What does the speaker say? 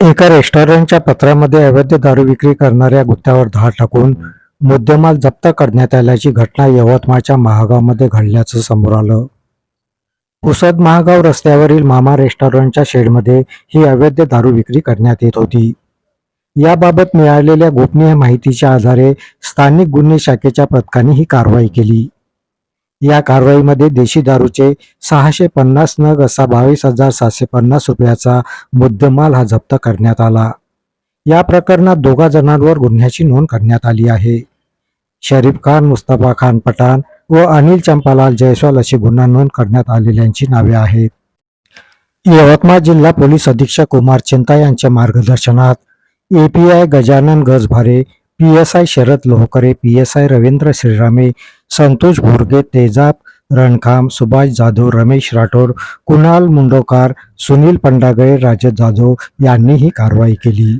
एका रेस्टॉरंटच्या पत्रामध्ये अवैध दारू विक्री करणाऱ्या गुत्त्यावर धाड टाकून मुद्देमाल जप्त करण्यात आल्याची घटना यवतमाळच्या महागावमध्ये घडल्याचं समोर आलं. पुसद महागाव रस्त्यावरील मामा रेस्टॉरंटच्या शेडमध्ये ही अवैध दारू विक्री करण्यात येत होती. याबाबत मिळालेल्या गोपनीय माहितीच्या आधारे स्थानिक गुन्हे शाखेच्या पथकाने ही कारवाई केली. या कारवाईमध्ये देशी दारूचे सहाशे पन्नास नग असा बावीस हजार सातशे पन्नास रुपयाचा मुद्देमाल हा जप्त करण्यात आला. या प्रकरणात दोघा जणांवर गुन्ह्याची नोंद करण्यात आली आहे. शरीफ खान मुस्तफा खान पठाण व अनिल चंपालाल जयस्वाल अशी गुन्हा नोंद करण्यात आलेल्यांची नावे आहेत. यवतमाळ जिल्हा पोलीस अधीक्षक कुमार चिंता यांच्या मार्गदर्शनात API Gajanan Gajbhare P S I Sharad Lohkare P S I Ravindra Shrirame Santosh Bhorge Tejab Rankham Subhash Jadhav Ramesh Rathod Kunal Mundokar Sunil Pandagale Rajat Jadhav यांनी ही कारवाई केली.